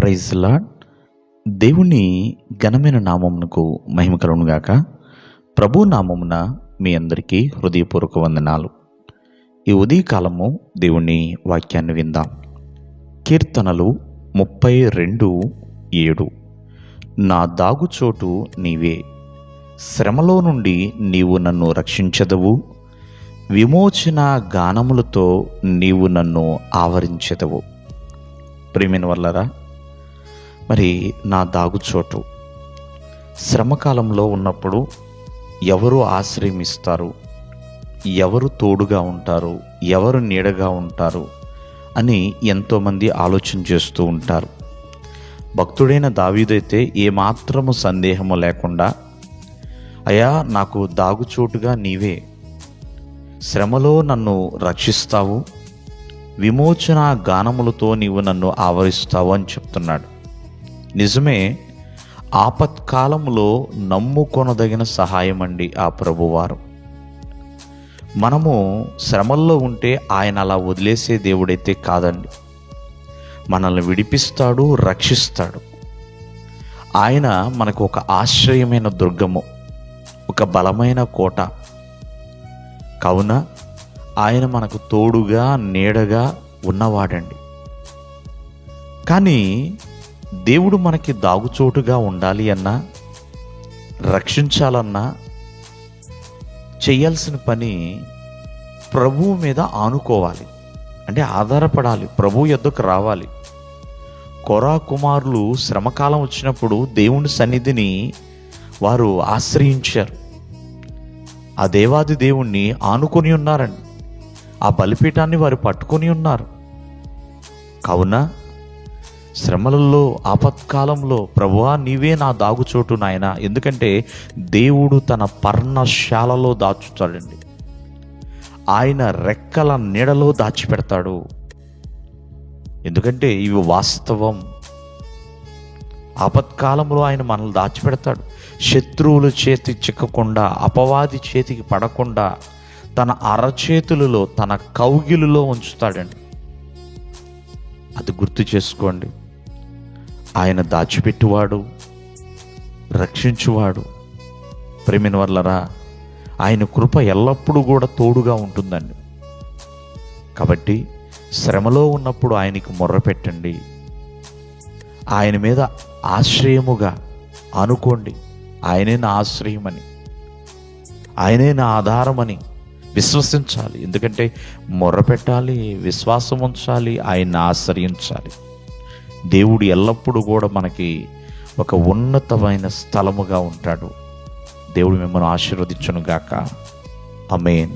Praise lord. దేవుని ఘనమైన నామమునకు మహిమ కలుగునుగాక ప్రభు నామమున మీ అందరికీ హృదయపూర్వక వందనాలు. ఈ ఉదయకాలము దేవుని వాక్యాన్ని విందాం. కీర్తనలు ముప్పై రెండు ఏడు. నా దాగుచోటు నీవే. శ్రమలో నుండి నీవు నన్ను రక్షించదవు. విమోచన గానములతో నీవు నన్ను ఆవరించదవు. ప్రేమిన వల్లరా మరి నా దాగుచోటు శ్రమకాలంలో ఉన్నప్పుడు ఎవరు ఆశ్రయమిస్తారు? ఎవరు తోడుగా ఉంటారు? ఎవరు నీడగా ఉంటారు? అని ఎంతోమంది ఆలోచన చేస్తూ ఉంటారు. భక్తుడైన దావీదైతే ఏమాత్రము సందేహము లేకుండా అయా నాకు దాగుచోటుగా నీవే. శ్రమలో నన్ను రక్షిస్తావు. విమోచన గానములతో నీవు నన్ను ఆవరిస్తావు అని చెప్తున్నాడు. నిజమే ఆపత్కాలంలో నమ్ముకొనదగిన సహాయం అండి ఆ ప్రభువారు. మనము శ్రమల్లో ఉంటే ఆయన అలా వదిలేసే దేవుడైతే కాదండి. మనల్ని విడిపిస్తాడు రక్షిస్తాడు. ఆయన మనకు ఒక ఆశ్రయమైన దుర్గము ఒక బలమైన కోట. కావున ఆయన మనకు తోడుగా నీడగా ఉన్నవాడండి. కానీ దేవుడు మనకి దాగుచోటుగా ఉండాలి అన్నా రక్షించాలన్నా చేయాల్సిన పని ప్రభువు మీద ఆనుకోవాలి. అంటే ఆధారపడాలి ప్రభు యొద్దకు రావాలి. కొరా కుమారులు శ్రమకాలం వచ్చినప్పుడు దేవుని సన్నిధిని వారు ఆశ్రయించారు. ఆ దేవాది దేవుణ్ణి ఆనుకొని ఉన్నారండి. ఆ బలిపీఠాన్ని వారు పట్టుకొని ఉన్నారు. కావున శ్రమలలో ఆపత్కాలంలో ప్రభువా నీవే నా దాగుచోటు నాయన. ఎందుకంటే దేవుడు తన పర్ణశాలలో దాచుతాడండి. ఆయన రెక్కల నీడలో దాచిపెడతాడు. ఎందుకంటే ఇవి వాస్తవం. ఆపత్కాలంలో ఆయన మనల్ని దాచిపెడతాడు. శత్రువుల చేతి చిక్కకుండా అపవాది చేతికి పడకుండా తన అరచేతులలో తన కౌగిలులో ఉంచుతాడండి. అది గుర్తు చేసుకోండి. ఆయన దాచిపెట్టువాడు రక్షించువాడు. ప్రేమిన వల్లరా ఆయన కృప ఎల్లప్పుడూ కూడా తోడుగా ఉంటుందండి. కాబట్టి శ్రమలో ఉన్నప్పుడు ఆయనకి మొర్రపెట్టండి ఆయన మీద ఆశ్రయముగా అనుకోండి. ఆయనే నా ఆశ్రయమని. ఆయనే నా ఆధారమని విశ్వసించాలి. ఎందుకంటే మొర్రపెట్టాలి విశ్వాసం ఉంచాలి ఆయన్ని ఆశ్రయించాలి. దేవుడు ఎల్లప్పుడూ కూడా మనకి ఒక ఉన్నతమైన స్థలముగా ఉంటాడు. దేవుడు మిమ్మల్ని ఆశీర్వదించును గాక అమేన్